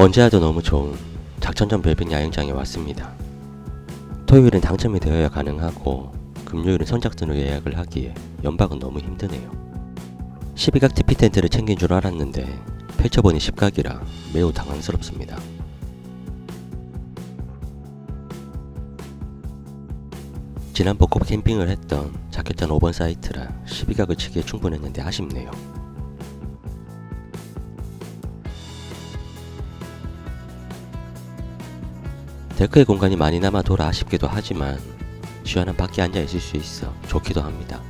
언제 와도 너무 좋은 작천전 별빛 야영장에 왔습니다. 토요일은 당첨이 되어야 가능하고 금요일은 선착순으로 예약을 하기에 연박은 너무 힘드네요. 12각 TP 텐트를 챙긴 줄 알았는데 펼쳐보니 10각이라 매우 당황스럽습니다. 지난 벚꽃 캠핑을 했던 자켓단 5번 사이트라 12각을 치기에 충분했는데 아쉽네요. 데크의 공간이 많이 남아 돌아 아쉽기도 하지만 시원한 밖에 앉아 있을 수 있어 좋기도 합니다.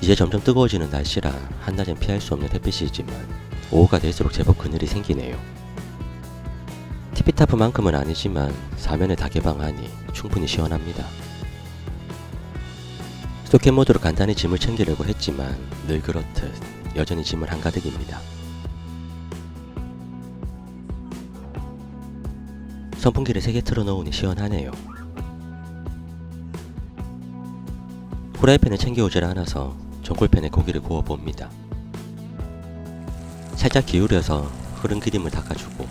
이제 점점 뜨거워지는 날씨라 한낮엔 피할 수 없는 햇빛이지만 오후가 될수록 제법 그늘이 생기네요. 티피타프만큼은 아니지만 사면을 다 개방하니 충분히 시원합니다. 스토켓 모드로 간단히 짐을 챙기려고 했지만 늘 그렇듯 여전히 짐을 한가득입니다. 선풍기를 3개 틀어놓으니 시원하네요. 후라이팬을 챙겨오질 않아서 전골팬에 고기를 구워봅니다. 살짝 기울여서 흐른 기름을 닦아주고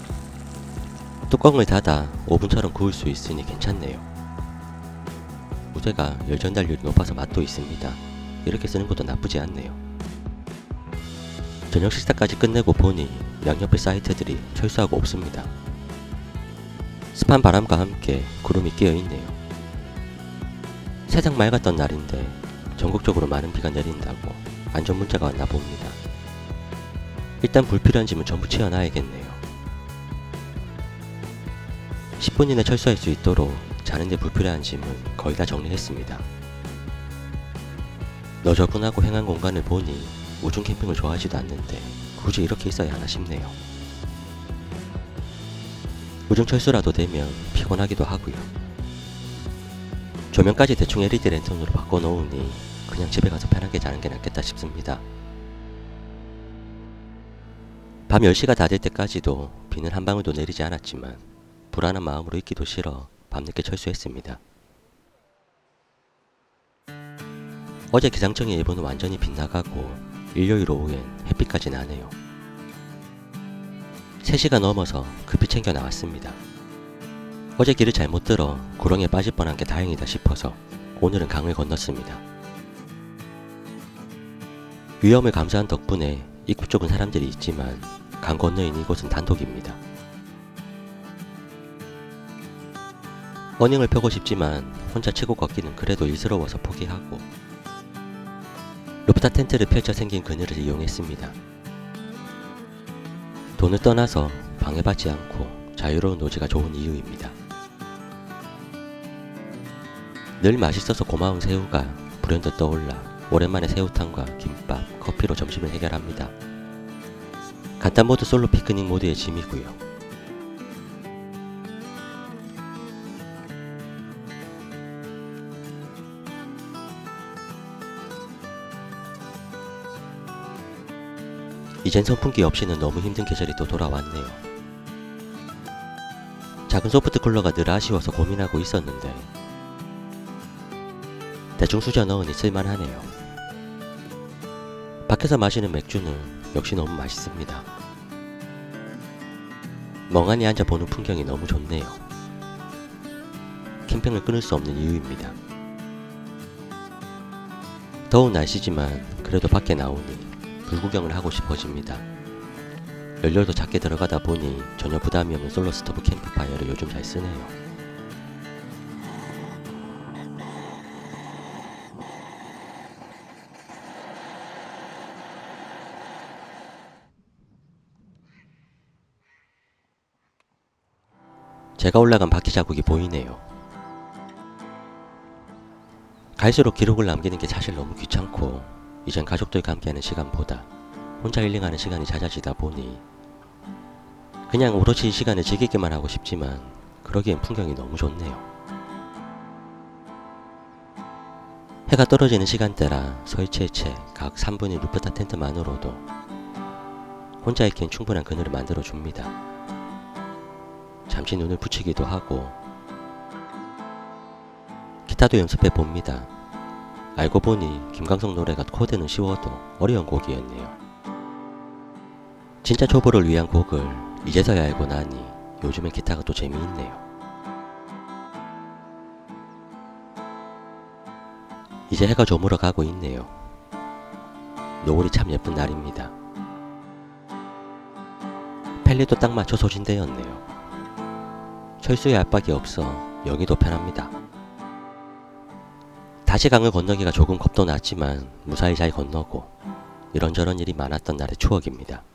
뚜껑을 닫아 오븐처럼 구울 수 있으니 괜찮네요. 무쇠가 열 전달률이 높아서 맛도 있습니다. 이렇게 쓰는 것도 나쁘지 않네요. 저녁 식사까지 끝내고 보니 양옆의 사이트들이 철수하고 없습니다. 습한 바람과 함께 구름이 끼어 있네요. 세상 맑았던 날인데 전국적으로 많은 비가 내린다고 안전 문자가 왔나 봅니다. 일단 불필요한 짐은 전부 치워놔야겠네요. 10분 이내 철수할 수 있도록 자는데 불필요한 짐은 거의 다 정리했습니다. 너저분하고 행한 공간을 보니 우중 캠핑을 좋아하지도 않는데 굳이 이렇게 있어야 하나 싶네요. 우중 철수라도 되면 피곤하기도 하고요. 조명까지 대충 LED 랜턴으로 바꿔놓으니 그냥 집에 가서 편하게 자는 게 낫겠다 싶습니다. 밤 10시가 다 될 때까지도 비는 한 방울도 내리지 않았지만 불안한 마음으로 있기도 싫어 밤늦게 철수했습니다. 어제 기상청의 예보는 완전히 빗나가고 일요일 오후엔 햇빛까지 나네요. 3시가 넘어서 급히 챙겨 나왔습니다. 어제 길을 잘못 들어 구렁에 빠질 뻔한 게 다행이다 싶어서 오늘은 강을 건넜습니다. 위험을 감수한 덕분에 입구 쪽은 사람들이 있지만 강 건너인 이곳은 단독입니다. 어닝을 펴고 싶지만 혼자 치고 걷기는 그래도 일스러워서 포기하고 루프탑 텐트를 펼쳐 생긴 그늘을 이용했습니다. 돈을 떠나서 방해받지 않고 자유로운 노지가 좋은 이유입니다. 늘 맛있어서 고마운 새우가 불현듯 떠올라 오랜만에 새우탕과 김밥, 커피로 점심을 해결합니다. 간단 모드 솔로 피크닉 모드의 짐이고요. 이젠 선풍기 없이는 너무 힘든 계절이 또 돌아왔네요. 작은 소프트 쿨러가 늘 아쉬워서 고민하고 있었는데 대충 수저 넣으니 쓸만하네요. 밖에서 마시는 맥주는 역시 너무 맛있습니다. 멍하니 앉아 보는 풍경이 너무 좋네요. 캠핑을 끊을 수 없는 이유입니다. 더운 날씨지만 그래도 밖에 나오니 불구경을 하고 싶어집니다. 연료도 작게 들어가다 보니 전혀 부담이 없는 솔로 스토브 캠프파이어를 요즘 잘 쓰네요. 제가 올라간 바퀴 자국이 보이네요. 갈수록 기록을 남기는 게 사실 너무 귀찮고 이젠 가족들과 함께하는 시간보다 혼자 힐링하는 시간이 잦아지다 보니 그냥 오롯이 이 시간을 즐기기만 하고 싶지만 그러기엔 풍경이 너무 좋네요. 해가 떨어지는 시간대라 설치해체 각 3분의 루프탑 텐트만으로도 혼자 있기엔 충분한 그늘을 만들어 줍니다. 잠시 눈을 붙이기도 하고 기타도 연습해 봅니다. 알고 보니 김광석 노래가 코드는 쉬워도 어려운 곡이었네요. 진짜 초보를 위한 곡을 이제서야 알고 나니 요즘엔 기타가 또 재미있네요. 이제 해가 저물어 가고 있네요. 노을이 참 예쁜 날입니다. 펠리도 딱 맞춰 소진되었네요. 철수의 압박이 없어 여기도 편합니다. 다시 강을 건너기가 조금 겁도 났지만 무사히 잘 건너고 이런저런 일이 많았던 날의 추억입니다.